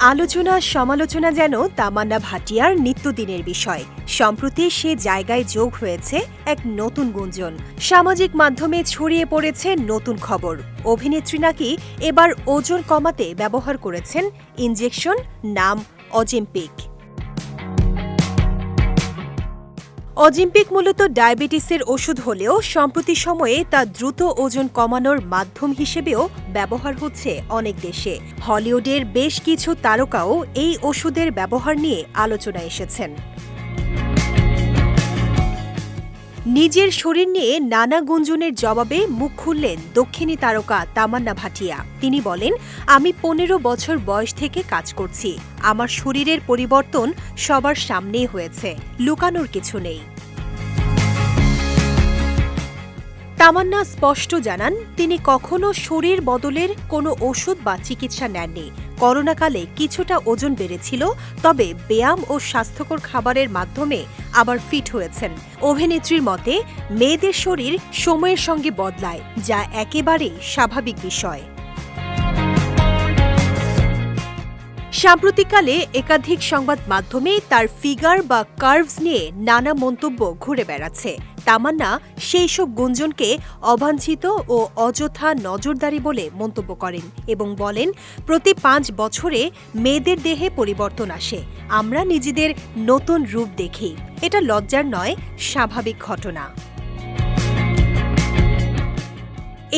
আলোচনা, সমালোচনা যেন তামান্না ভাটিয়ার নিত্যদিনের বিষয়। সম্প্রতি সে জায়গায় যোগ হয়েছে এক নতুন গুঞ্জন। সামাজিক মাধ্যমে ছড়িয়ে পড়েছে নতুন খবর। অভিনেত্রী নাকি এবার ওজন কমাতে ব্যবহার করেছেন ইঞ্জেকশন নাম অজিম্পিক। অজিম্পিক মূলত ডায়াবেটিসের ওষুধ হলেও সম্প্রতি সময়ে তা দ্রুত ওজন কমানোর মাধ্যম হিসেবেও ব্যবহার হচ্ছে অনেক দেশে। হলিউডের বেশ কিছু তারকাও এই ওষুধের ব্যবহার নিয়ে আলোচনায় এসেছেন। নিজের শরীর নিয়ে নানা গুঞ্জনের জবাবে মুখ খুললেন দক্ষিণী তারকা তামান্না ভাটিয়া। তিনি বলেন, আমি পনেরো বছর বয়স থেকে কাজ করছি। আমার শরীরের পরিবর্তন সবার সামনেই হয়েছে। লুকানোর কিছু নেই। তামান্না স্পষ্ট জানান, তিনি কখনো শরীর বদলের কোনো ওষুধ বা চিকিৎসা নেননি। করোনাকালে কিছুটা ওজন বেড়েছিল, তবে ব্যায়াম ও স্বাস্থ্যকর খাবারের মাধ্যমে আবার ফিট হয়েছেন। অভিনেত্রীর মতে, মেয়েদের শরীর সময়ের সঙ্গে বদলায়, যা একেবারেই স্বাভাবিক বিষয়। সাম্প্রতিককালে একাধিক সংবাদ মাধ্যমে তার ফিগার বা কার্ভস নিয়ে নানা মন্তব্য ঘুরে বেড়াচ্ছে। তামান্না সেই সব গুঞ্জনকে অবাঞ্ছিত ও অযথা নজরদারি বলে মন্তব্য করেন এবং বলেন, প্রতি পাঁচ বছরে মেয়েদের দেহে পরিবর্তন আসে। আমরা নিজেদের নতুন রূপ দেখি। এটা লজ্জার নয়, স্বাভাবিক ঘটনা।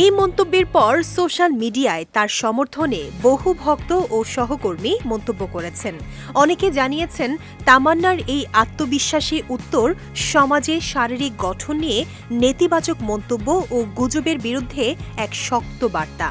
এই মন্তব্যের পর সোশ্যাল মিডিয়ায় তার সমর্থনে বহু ভক্ত ও সহকর্মী মন্তব্য করেছেন। অনেকে জানিয়েছেন, তামান্নার এই আত্মবিশ্বাসী উত্তর সমাজে শারীরিক গঠন নিয়ে নেতিবাচক মন্তব্য ও গুজবের বিরুদ্ধে এক শক্ত বার্তা।